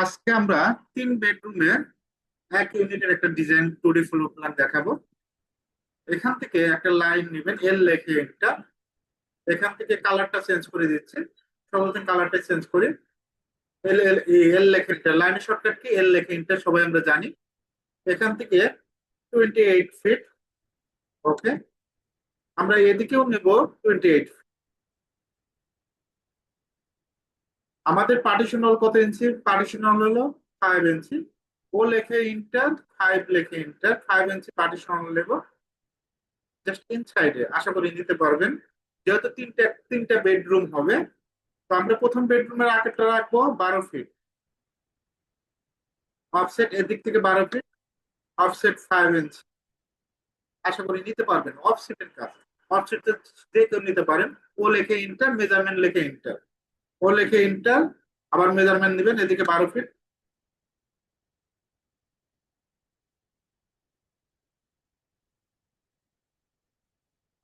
আজকে আমরা তিন বেডরুমে এক ইউনিটের একটা ডিজাইন টুডি ফ্লোর প্ল্যান দেখাবো। এখান থেকে একটা লাইন নেবেন এল লেখে একটা। এখান থেকে কালারটা চেঞ্জ করে দিচ্ছে সর্বপ্রথম কালারটা চেঞ্জ করে। এল এল এল লেখে একটা লাইনের শর্টকাট কি? এল লেখে একটা, সবাই আমরা জানি। এখান থেকে টোয়েন্টি এইট ফিট ওকে আমরা এদিকেও নেব টোয়েন্টি এইট আমাদের পার্টিশন হল কত ইঞ্চি পার্টিশন হল ফাইভ ইঞ্চি ও লেখে ইন্টার ফাইভ লেখে ইন্টার ফাইভ ইঞ্চি পার্টিশন হল নেব জাস্ট ইনসাইডে আশা করি নিতে পারবেন। যেহেতু তিনটা তিনটা বেডরুম হবে, তো আমরা প্রথম বেডরুমের আকারটা রাখব বারো ফিট অফসেট এদিক থেকে বারো ফিট অফসেট ফাইভ ইঞ্চি আশা করি নিতে পারবেন। অফসেটের কাজ। অফসেট যে কেউ নিতে পারেন, ও লেখে ইন্টার মেজারমেন্ট লেখে ইন্টার ও লেখে ইন্টার, আবার মেজারমেন্ট নেবেন এদিকে বারো ফিট।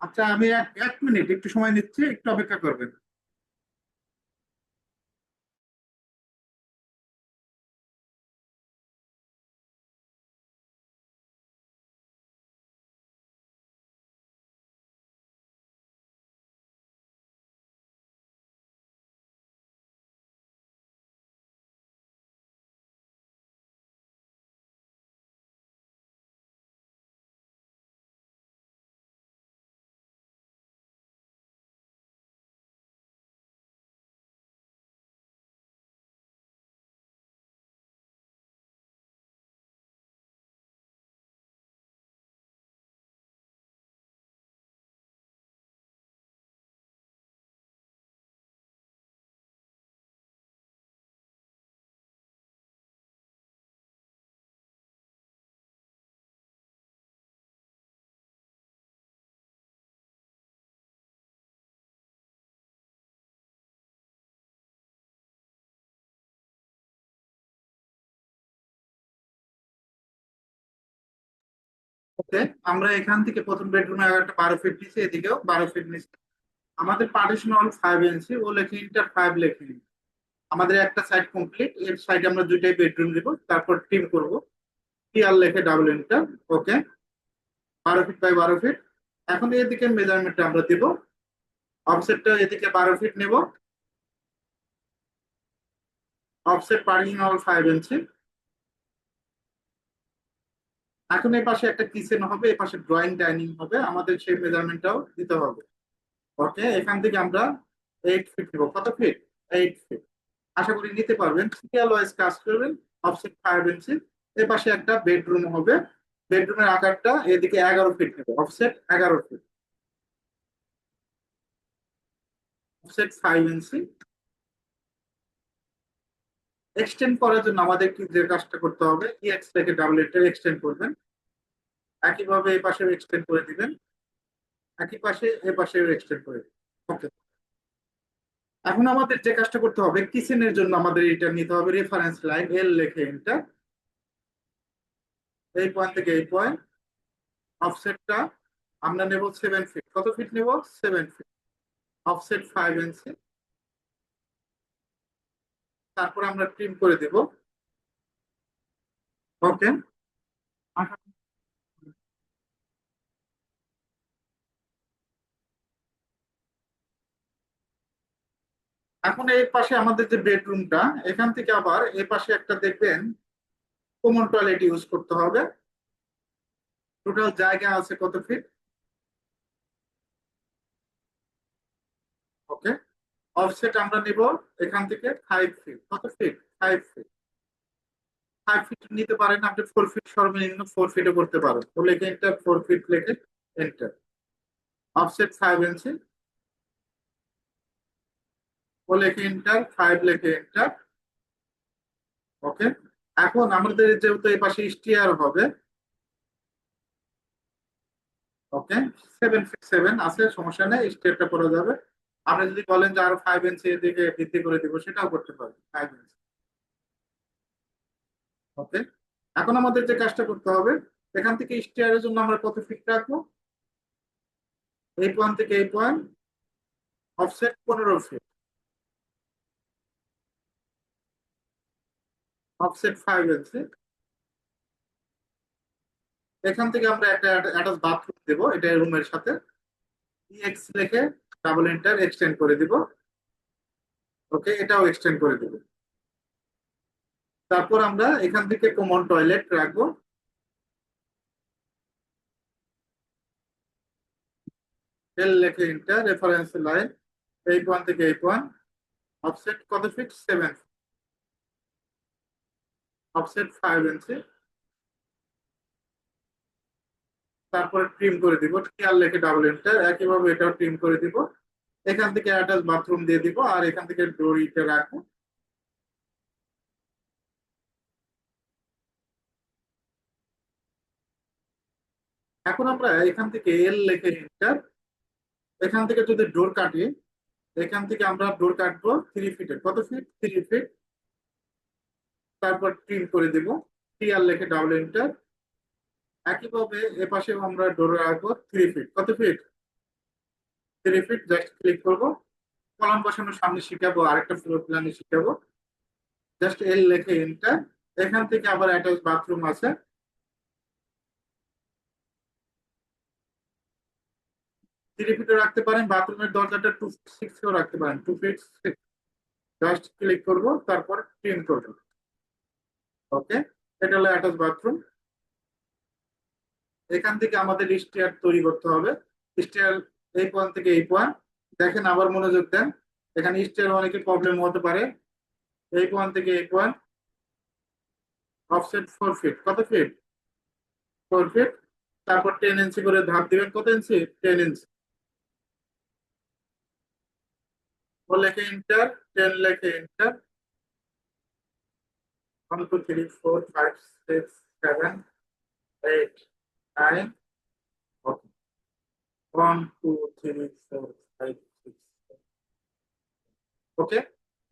আচ্ছা আমি এক মিনিট, একটু সময় নিচ্ছি, একটু অপেক্ষা করবেন। ওকে, আমরা এখান থেকে প্রথম বেডরুমে একটা বারো ফিট নিচ্ছি এদিকেও বারো ফিট নিচ্ছি আমাদের পার্টিশন হল ফাইভ ইঞ্চি ও লেখে ইন্টার ফাইভ লেখে আমাদের একটা সাইড কমপ্লিট এর সাইডে আমরা দুইটাই বেডরুম দিব তারপর টিম করব। টি আর লেখে ডাবল ইন্টার ওকে। বারো ফিট বাই বারো ফিট এখন এদিকে মেজারমেন্টটা আমরা দিব। অফসেটটা এদিকে বারো ফিট নেব। অফসেট পার্টিশন হল ফাইভ ইঞ্চি এখন এই পাশে একটা কিচেন হবে, এই পাশে ড্রয়িং ডাইনিং হবে, আমাদের সেই মেজারমেন্টটাও দিতে হবে। ওকে, এখান থেকে আমরা এইট ফিট নেব। কত ফিট এইট ফিট আশা করি নিতে পারবেন। সিরিয়াল ওয়াইজ কাজ করবেন অফসেট ফাইভ ইঞ্চি এর পাশে একটা বেডরুম হবে। বেডরুমের আকারটা এদিকে এগারো ফিট নেবে। অফসেট এগারো feet offset five inch extend করার জন্য আমাদের কি যে কাজটা করতে হবে ই থেকে ডাবল এটার এক্সটেন্ড করবেন। একইভাবে এই পাশে এক্সটেন্ড করে দিবেন, একই পাশে এ পাশে এক্সটেন্ড করে ওকে এখন আমাদের যে কাজটা করতে হবে কিচেনের জন্য আমাদের এটা নিতে হবে রেফারেন্স লাইন এল লেখে এন্টার এই পয়েন্ট থেকে এই পয়েন্ট অফসেটটা আমরা নেব সেভেন ফিট কত ফিট নেব? Seven feet offset five inch তারপর আমরা ট্রিম করে দেব। ওকে এখন এই পাশে আমাদের যে বেডরুমটা এখান থেকে আবার এই পাশে একটা দেখবেন কমন টয়লেট ইউজ করতে হবে। টোটাল জায়গা আছে কত ফিট ওকে অফসেট আমরা নিব এখান থেকে ফাইভ ফিট কত feet five feet five feet নিতে পারেন আপনি ফোর ফিট সর্বনিম্ন ফোর ফিটে করতে পারেন। তো লেখে এন্টার ফোর ফিট লেখে enter offset five inch O লেখে এন্টার ফাইভ লেখে এন্টার ওকে এখন আমাদের যেহেতু এই পাশে স্টিয়ার হবে ওকে সেভেন ফিট সেভেন আছে, সমস্যা নেই স্টিয়ারটা করা যাবে। আপনি যদি বলেন যে আরও ফাইভ ইঞ্চি এদিকে বৃদ্ধি করে দিব সেটাও করতে পারবেন ফাইভ ইঞ্চি ওকে এখন আমাদের যে কাজটা করতে হবে এখান থেকে স্টিয়ারের জন্য আমরা কত ফিট রাখব এই পয়েন্ট থেকে এই পয়েন্ট অফসেট পনেরো ফিট অফসেট ফাইভ ইঞ্চি এখান থেকে আমরা একটা অ্যাটাচ বাথরুম দেবো এটা রুমের সাথে ইএক্স লিখে ডাবল এন্টার এক্সটেন্ড করে দিব। ওকে এটাও এক্সটেন্ড করে দিব। তারপর আমরা এখান থেকে কমন টয়লেট রাখব। এল লেখে enter reference line eight one থেকে এইট ওয়ান অফসেট কত feet seven offset five inch তারপরে ট্রিম করে দিব টিআর লেখে ডাবল এন্টার একইভাবে এটাও ট্রিম করে দিব। এখান থেকে অ্যাটাচ বাথরুম দিয়ে দিব, আর এখান থেকে ডোরিটা রাখব। এখন আমরা এখান থেকে এল লেখে এন্টার এখান থেকে যদি ডোর কাটি, এখান থেকে আমরা ডোর কাটবো থ্রি ফিটের কত ফিট থ্রি ফিট তারপর ট্রিম করে দিব। টিআর লেখে ডাবল এন্টার একইভাবে এ পাশে আমরা ডোর রাখব থ্রি ফিট কত feet three feet just click করব। কলাম বসানোর সামনে শিখাবো, আরেকটা ফ্লোর প্ল্যানে শিখাবো। জাস্ট এল লেখে এন্টার এখান থেকে আবার অ্যাটাচ বাথরুম আছে। থ্রি ফিটও রাখতে পারেন বাথরুমের দরজাটা টু সিক্সও রাখতে পারেন two feet six just click করব, তারপর ট্রিম করব। ওকে এটা হলো অ্যাটাচ বাথরুম এখান থেকে আমাদের স্টেয়ার তৈরি করতে হবে। স্টেয়ার এই পয়েন্ট থেকে এই পয়েন্ট দেখেন আবার মনোযোগ দেন। এখানে স্টেয়ার অনেকের প্রবলেম হতে পারে। এই পয়েন্ট থেকে এই পয়েন্ট অফসেট ফোর ফিট কত ফিট ফোর ফিট তারপর টেন ইঞ্চি করে ধাপ দিবেন। কত ইঞ্চি টেন ইঞ্চি ও লেখে ইন্টার টেন লেখে enter one two three four five six seven eight nine. Okay. One, two, three, four, five, six. Okay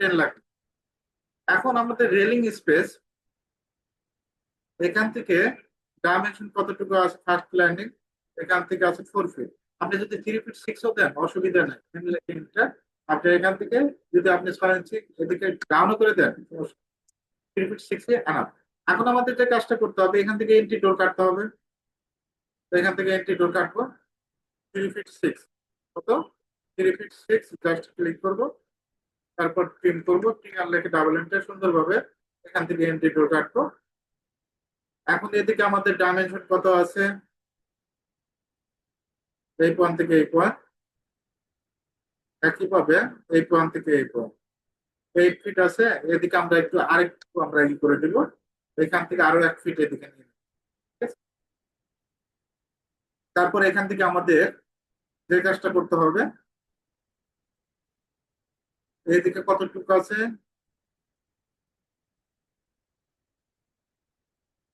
ten lakh এখন আমাদের রেলিং স্পেস এখান থেকে ডাইমেনশন কতটুকু আছে ফার্স্ট ল্যান্ডিং এখান থেকে আছে ফোর ফিট আপনি যদি থ্রি ফিট সিক্সও দেন অসুবিধা নেই। আপনি এখান থেকে যদি আপনি ছয় ইঞ্চি এদিকে ডাউনও করে দেন থ্রি ফিট সিক্সে আনা এখন আমাদের যে কাজটা করতে হবে এখান থেকে এন্ট্রি ডোর কাটতে হবে। এখান থেকে এন্ট্রি ডোর কাটবো। থ্রি ফিট সিক্স কত? Three feet six just click করব। তারপর ট্রিম করব। ট্রিমার লেখে ডাবল এন্টার সুন্দরভাবে এখান থেকে এন্ট্রি ডোর কাটবো। এখন এদিকে আমাদের ডাইমেনশন কত আছে? এই পয়েন্ট থেকে এই পয়েন্ট একইভাবে এই পয়েন্ট থেকে এই পয়েন্ট এইট ফিট আছে। এদিকে আমরা একটু আরেকটু আমরা ই করে দিব। এখান থেকে আরও এক ফিট এদিকে নিয়ে তারপর এখান থেকে আমাদের যে কাজটা করতে হবে, এইদিকে কতটুকু আছে?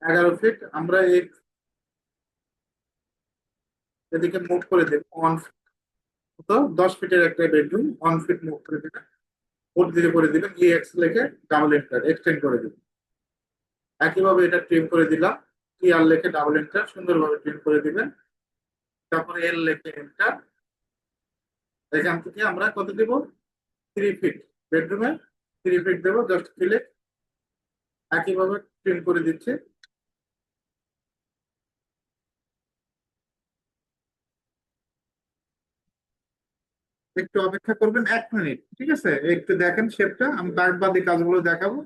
এগারো ফিট আমরা এদিকে মুভ করে দেব ওয়ান ফিট দশ ফিটের একটা বেডরুম ওয়ান ফিট মুভ করে দেবেন ওর দিকে করে দিবেন ই এক্স লেখে ডাবল এন্টার এক্সটেন্ড করে দিবেন একইভাবে এটা ট্রিম করে দিলাম টি আর লেখে ডাবল এন্টার সুন্দরভাবে ট্রিম করে দিবেন। তারপরে এল লেখে এন্টার এখান থেকে আমরা কত দেব? থ্রি ফিট বেডরুমে থ্রি ফিট দেবো জাস্ট ক্লিক একইভাবে প্রিন্ট করে দিচ্ছে। একটু অপেক্ষা করবেন এক মিনিট ঠিক আছে? একটু দেখেন শেপটা আমি বাদ বাকি কাজগুলো দেখাবো।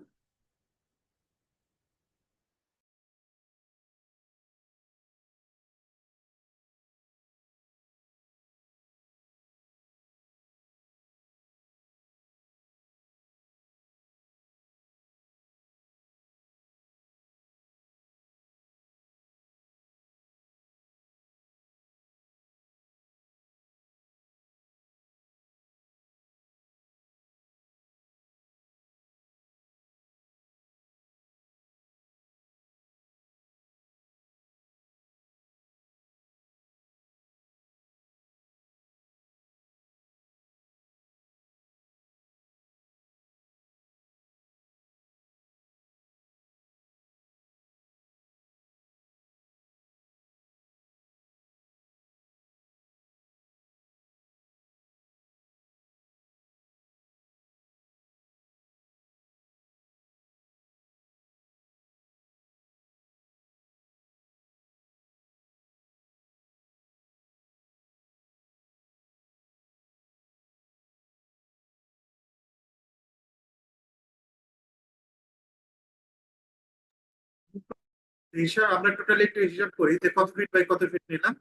হিসাব, আমরা টোটালি একটু হিসাব করি যে কত ফিট বাই কত ফিট নিলাম।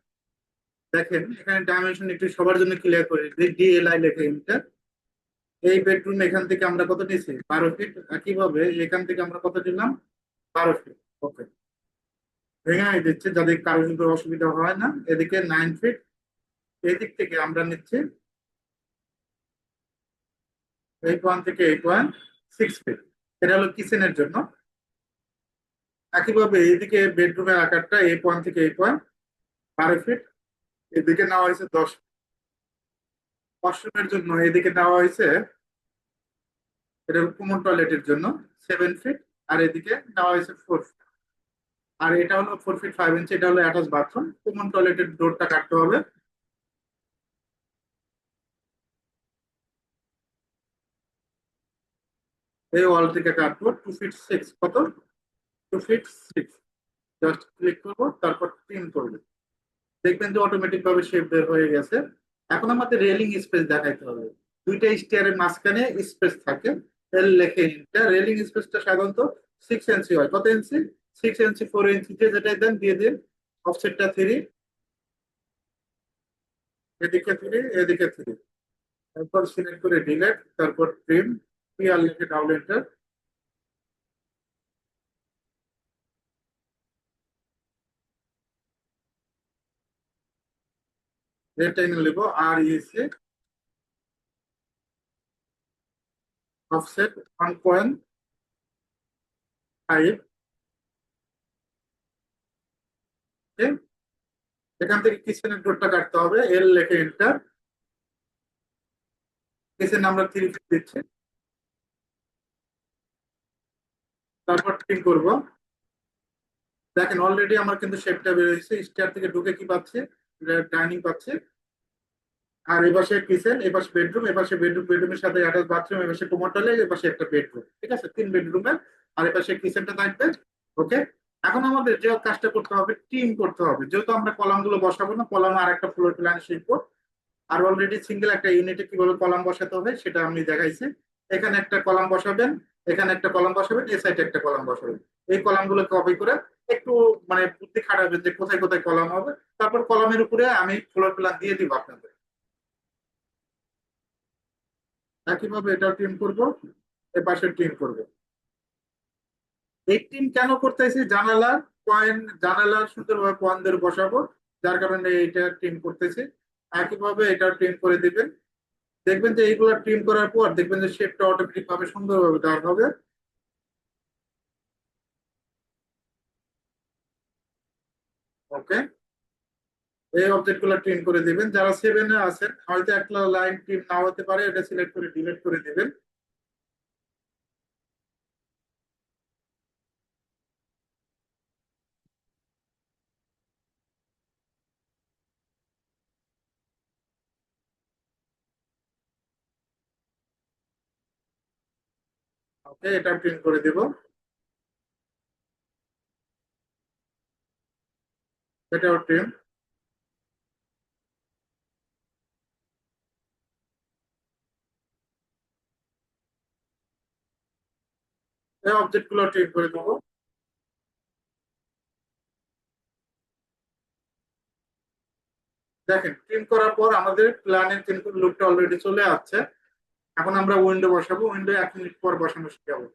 দেখেন, এখানে ডাইমেনশন একটু সবার জন্য ক্লিয়ার করে ডিএলআই লেখে মিটার এই বেডরুম এখান থেকে আমরা কত নিয়েছি? বারো ফিট একইভাবে এখান থেকে আমরা কত নিলাম? বারো ফিট ওকে ভেঙে দিচ্ছে, যাদের কারও কিন্তু অসুবিধা হয় না। এদিকে নাইন ফিট এদিক থেকে আমরা নিচ্ছি এই পয়েন্ট থেকে এই পয়েন্ট সিক্স ফিট এটা হলো কিচেনের জন্য। একইভাবে এইদিকে বেডরুমের আকারটা এই পয়েন্ট থেকে এই পয়েন্ট বারো ফিট এদিকে নেওয়া হয়েছে দশ ওয়াশরুমের জন্য এদিকে নেওয়া হয়েছে, এটা কমন টয়লেটের জন্য সেভেন ফিট আর এদিকে নেওয়া হয়েছে ফোর ফিট আর এটা হলো ফোর ফিট ফাইভ ইঞ্চি এটা হলো অ্যাটাচ বাথরুম কমন টয়লেটের ডোরটা কাটতে হবে। এই ওয়াল থেকে কাটবো টু ফিট সিক্স কত? Two feet six just click করব, তারপর প্রিন্ট করব। দেখবেন যে অটোমেটিক ভাবে শেপ বের হয়ে গেছে। এখন আমাদের রেলিং স্পেস দেখাইতে হবে। দুইটা স্টিয়ারের মাঝখানে স্পেস থাকে। এল লেখে রেলিং স্পেসটা সাধারণত সিক্স ইঞ্চি হয়। কত inch six inch four inch যে যেটাই দেন দিয়ে দিন। অফসেটটা থ্রি এদিকে থ্রি এদিকে থ্রি তারপর সিলেক্ট করে ডিলেট তারপর ট্রিম পি আর লিখে ডাউন এন্টার রেক্টাঙ্গেল লিখব R E C offset one point five এখান থেকে কিচেনের ডোরটা কাটতে হবে? এল লেখে এন্টার কিচেন আমরা থ্রি দিচ্ছি। তারপর ট্রিম করব। দেখেন অলরেডি আমার কিন্তু শেপটা বেরোচ্ছে স্টেয়ার থেকে ঢুকে কি পাচ্ছে? ডাইনিং পাচ্ছে। আর এপাশে কিচেন এপাশে বেডরুম এপাশে বেডরুম বেডরুমের সাথে অ্যাটাচ বাথরুম এপাশে কোমর টয়লেট এপাশে একটা বেডরুম ঠিক আছে? তিন বেডরুমের আর এপাশে কিচেনটা থাকবে? ওকে এখন আমাদের যে কাজটা করতে হবে টিম করতে হবে। যেহেতু আমরা কলামগুলো বসাবো না, কলাম আর একটা ফ্লোর প্ল্যান শিখব। আর অলরেডি সিঙ্গেল একটা ইউনিটে কীভাবে কলাম বসাতে হবে, সেটা আমি দেখাইছি। এখানে একটা কলাম বসাবেন, এখানে একটা কলাম বসাবেন এই সাইডে একটা কলাম বসাবেন। এই কলামগুলো কপি করে একটু মানে বুদ্ধি খাটাবেন যে কোথায় কোথায় কলাম হবে। তারপর কলামের উপরে আমি ফ্লোর প্ল্যান দিয়ে দিব আপনাদের। একইভাবে এটা টিম করব, এ পাশে টিম করব। এই টিম কেন করতেছি? জানালার পয়েন্ট জানালার সুন্দরভাবে পয়েন্টদের বসাবো, যার কারণে এটা টিম করতেছি। একইভাবে এটা টিম করে দিবেন। দেখবেন যে এইগুলো টিম করার পর দেখবেন যে শেপটা অটোমেটিক ভাবে সুন্দরভাবে দেওয়া হবে। ওকে? এই অবজেক্টগুলো ট্রিম করে দিবেন। যারা সেভেনে আছেন, হয়তো একটা লাইন ট্রিম না হতে পারে, এটা সিলেক্ট করে ডিলিট করে দিবেন। ওকে, এটা প্রিন্ট করে দিব। এটাও ট্রিম এই অবজেক্টগুলো ট্রিম করে দেবো। দেখেন ট্রিম করার পর আমাদের প্ল্যানের কিন্তু লুকটা অলরেডি চলে আসছে। এখন আমরা উইন্ডো বসাবো উইন্ডো এক মিনিট পর বসানো শিখাবো।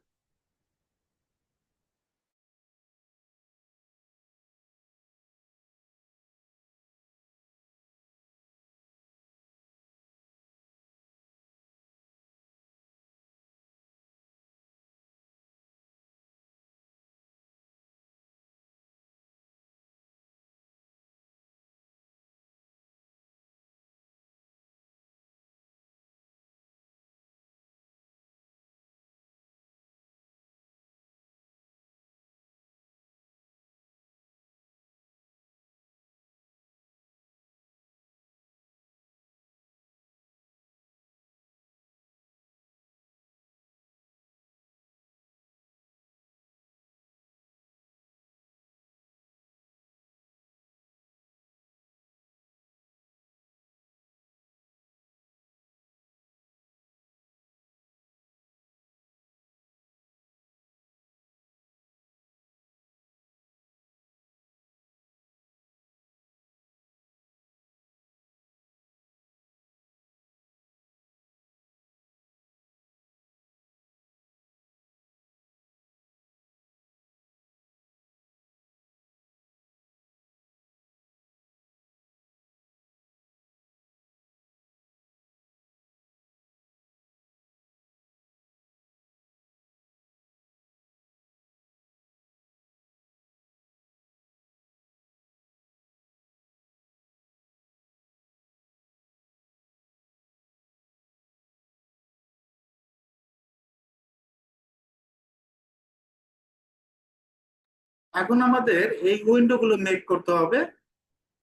এখন আমাদের এই উইন্ডো গুলো মেক করতে হবে।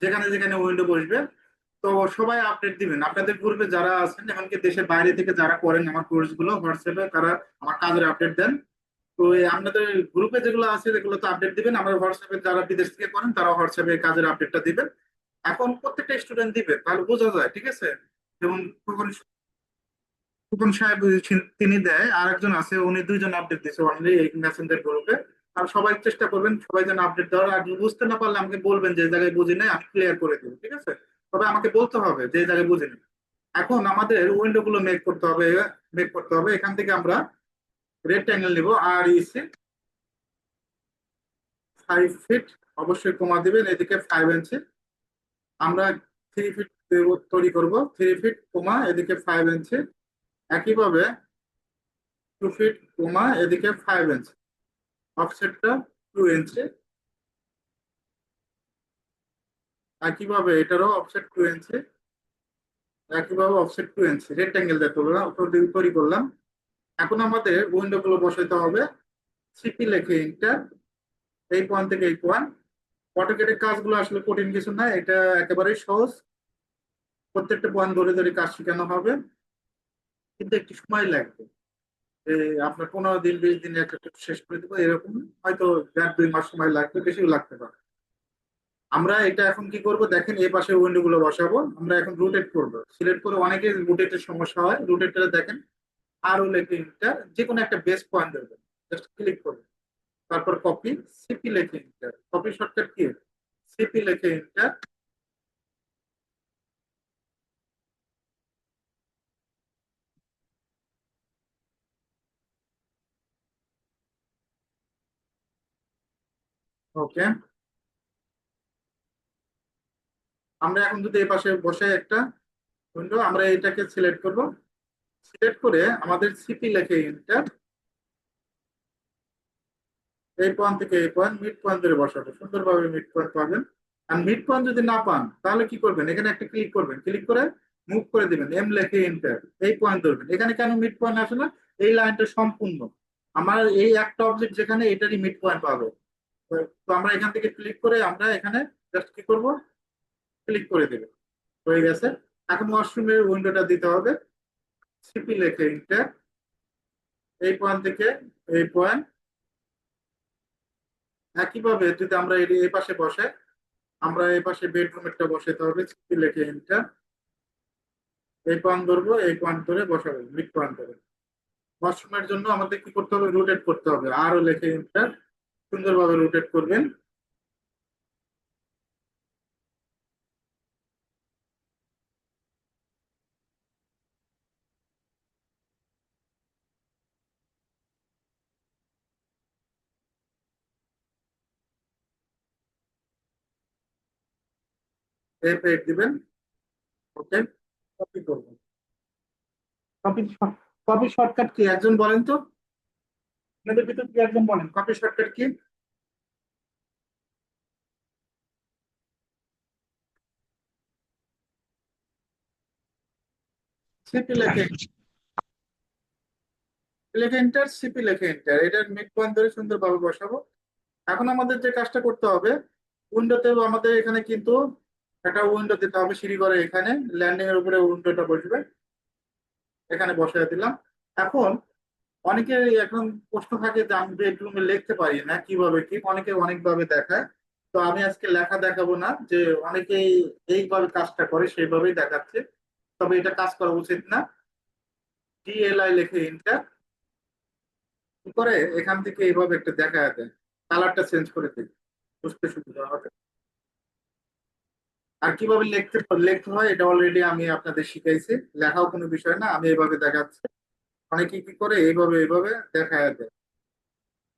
যেখানে যেখানে উইন্ডো বসবে। তো সবাই আপডেট দিবেন। আপনাদের গ্রুপে যারা আছেন, এমনকি দেশের বাইরে থেকে যারা করেন আমার কোর্সগুলো হোয়াটসঅ্যাপে তারা আমার কাজের আপডেট দেন। তো আপনাদের গ্রুপে যেগুলো আছে সেগুলো তো আপডেট দিবেন। আমার হোয়াটসঅ্যাপে যারা বিদেশ থেকে করেন, তারা হোয়াটসঅ্যাপে কাজের আপডেটটা দিবেন। এখন প্রত্যেকটা স্টুডেন্ট দিবে, তাহলে বোঝা যায়, ঠিক আছে? যেমন খোকন সাহেব তিনি দেয় আর একজন আছে, উনি দুইজন আপডেট দিচ্ছে অনলি এই মেসেঞ্জার গ্রুপে আর সবাই চেষ্টা করবেন সবাই যেন আপডেট দেওয়ার। আর বুঝতে না পারলে আমাকে বলবেন যে জায়গায় বুঝি নাই, আমি ক্লিয়ার করে দেবো, ঠিক আছে? তবে আমাকে বলতে হবে যে জায়গায় জায়গায় বুঝিনি এখন আমাদের উইন্ডো গুলো মেক করতে হবে মেক করতে হবে। এখান থেকে আমরা রেক্ট্যাঙ্গেল নিব। আর ইসি ফাইভ ফিট অবশ্যই কমা দিবেন, এদিকে ফাইভ ইঞ্চি আমরা থ্রি ফিট তৈরি করব। থ্রি ফিট কমা, এদিকে ফাইভ ইঞ্চি একইভাবে টু ফিট কমা, এদিকে ফাইভ ইঞ্চি অফসেটটা টু ইঞ্চি একইভাবে এটারও অফসেট টু ইঞ্চি একইভাবে অফসেট টু ইঞ্চি রেক্ট্যাঙ্গেল দিয়ে তুললাম তৈরি করলাম। এখন আমাদের উইন্ডো গুলো বসাইতে হবে। সিপি লেখে ইন্টার এই পয়েন্ট থেকে এই পয়েন্ট অটোকেটের কাজগুলো আসলে কঠিন কিছু না, এটা একেবারেই সহজ। প্রত্যেকটা পয়েন্ট ধরে ধরে কাজ শেখানো হবে। কিন্তু একটু সময় লাগবে। আপনার পনেরো দিন, বিশ দিনে একটা শেষ করে দেবো, এরকম হয়তো দেড়, দুই মাস সময় লাগবে, বেশিও লাগতে পারে। আমরা এটা এখন কি করব? দেখেন এই পাশে উইন্ডো গুলো বসাবো, আমরা এখন রোটেট করব। সিলেক্ট করে অনেকে রোটেটের সমস্যা হয় রোটেটে দেখেন, আর ও লেখিংটা যে কোনো একটা বেস পয়েন্ট দেবেন জাস্ট ক্লিক করবেন তারপর কপি সিপি লেখে ইন্টার কপি শর্টকাট কি? সিপি লেখে ওকে। আমরা এখন যদি এই পাশে বসে একটা উইন্ডো আমরা এটাকে সিলেক্ট করব। সিলেক্ট করে আমাদের সিপি লেখে ইন্টার এই পয়েন্ট থেকে এই পয়েন্ট মিড পয়েন্ট ধরে বসাবো। সুন্দরভাবে মিড পয়েন্ট পাবেন। আর মিড পয়েন্ট যদি না পান, তাহলে কি করবেন? এখানে একটা ক্লিক করবেন। ক্লিক করে মুভ করে দিবেন। এম লেখে এন্টার এই পয়েন্ট ধরবেন। এখানে কেন মিড পয়েন্ট আসে না? এই লাইনটা সম্পূর্ণ। আমার এই একটা অবজেক্ট যেখানে, এটারই মিড পয়েন্ট পাবে। তো- আমরা এখান থেকে ক্লিক করে আমরা এখানে জাস্ট কি করব? ক্লিক করে দেবে। হয়ে গেছে। এখন ওয়াশরুমের উইন্ডোটা দিতে হবে। সিপি লেখে ইন্টার এই পয়েন্ট থেকে এই পয়েন্ট একইভাবে যদি আমরা এই পাশে বসে, আমরা এই পাশে বেডরুমেরটা বসাতে হবে। সিপি লেখে ইন্টার এই পয়েন্ট ধরবো, এই পয়েন্ট ধরে বসাবো মিড পয়েন্ট ধরে। ওয়াশরুমের জন্য আমাদের কি করতে হবে? রোটেট করতে হবে। আরও লেখে এন্টার সুন্দরভাবে রোটেট করবেন। পেজ দিবেন। ওকে কপি করবেন। কপি কপি শর্টকাট কি? একজন বলেন তো। আপনাদের ভিতর কি একজন বলেন? কপি শর্টকাট কি? সিপি লেখে। লেখে এন্টার সিপি লেখে এন্টার এটার মিড পয়েন্ট ধরে সুন্দরভাবে বসাবো। এখন আমাদের যে কাজটা করতে হবে উইন্ডোতে আমাদের এখানে কিন্তু একটা উইন্ডো দিতে হবে সিঁড়ি করে এখানে। ল্যান্ডিং এর উপরে উইন্ডোটা বসবে। এখানে বসায় দিলাম। এখন অনেকে এখন প্রশ্ন থাকে যে আমি বেডরুমে লিখতে পারি না, কীভাবে? কি অনেকে অনেকভাবে দেখায়। তো আমি আজকে লেখা দেখাবো না, যে অনেকেই এইভাবে কাজটা করে, সেইভাবেই দেখাচ্ছে। তবে এটা কাজ করা উচিত না। ডিএলআই লিখে ইন্টার কি করে? এখান থেকে এইভাবে একটা দেখা দেয়। কালারটা চেঞ্জ করে দিই বুঝতে সুবিধা হবে। আর কীভাবে লিখতে লিখতে হয়, এটা অলরেডি আমি আপনাদের শিখাইছি। লেখাও কোনো বিষয় না, আমি এইভাবে দেখাচ্ছি। অনেকে কি করে? এইভাবে এইভাবে দেখা দেয়।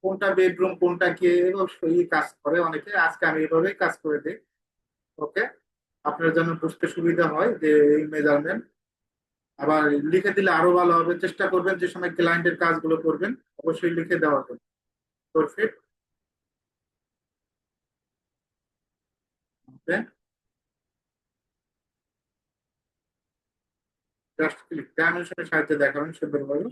কোনটা বেডরুম কোনটা কি? এভাবে কাজ করে অনেকে। আজকে আমি এইভাবেই কাজ করে দিই। ওকে আপনার জন্য বুঝতে সুবিধা হয় যে এই মেজারমেন্ট আবার লিখে দিলে আরও ভালো হবে। চেষ্টা করবেন যে সময় ক্লায়েন্টের কাজগুলো করবেন, অবশ্যই লিখে দেওয়া জন্য পারফেক্ট জাস্ট ক্লিক ডাইমেনশনের সাহায্যে দেখাবেন, সুন্দরভাবে।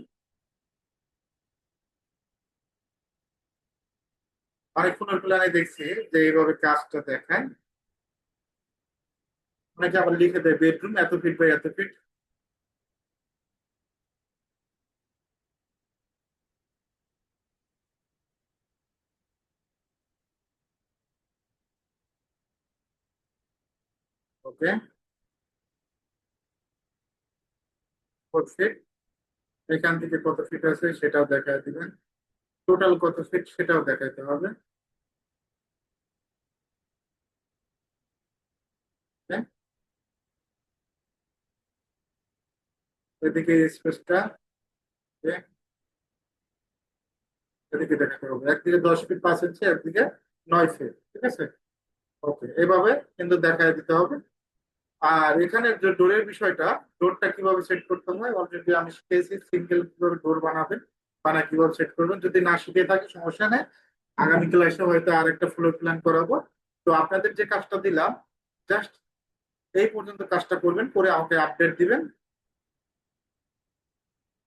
দেখছি যে এইভাবে কাজটা দেখায়। অনেকে আবার লিখে দেয় বেডরুম এত ফিট বাই এত ফিট ওকে ফোর ফিট এখান থেকে কত ফিট আছে সেটাও দেখায় দিবেন। টোটাল কত ফিট সেটাও দেখাইতে হবে Okay? এদিকে স্পেসটা এদিকে দেখাতে হবে একদিকে দশ ফিট পাঁচ ইঞ্চি একদিকে নয় ফিট ঠিক আছে? ওকে এভাবে কিন্তু দেখায় দিতে হবে। আর এখানে যে ডোরের বিষয়টা, ডোরটা কীভাবে সেট করতে হয়? অলরেডি আমি শিখেছি সিঙ্গেল কীভাবে ডোর বানাবেন বানা কীভাবে সেট করবেন। যদি না শিখে থাকি, সমস্যা নেই। আগামী ক্লাসে হয়তো আর একটা ফ্লোর প্ল্যান করাবো। তো আপনাদের যে কাজটা দিলাম জাস্ট এই পর্যন্ত কাজটা করবেন, করে আমাকে আপডেট দিবেন।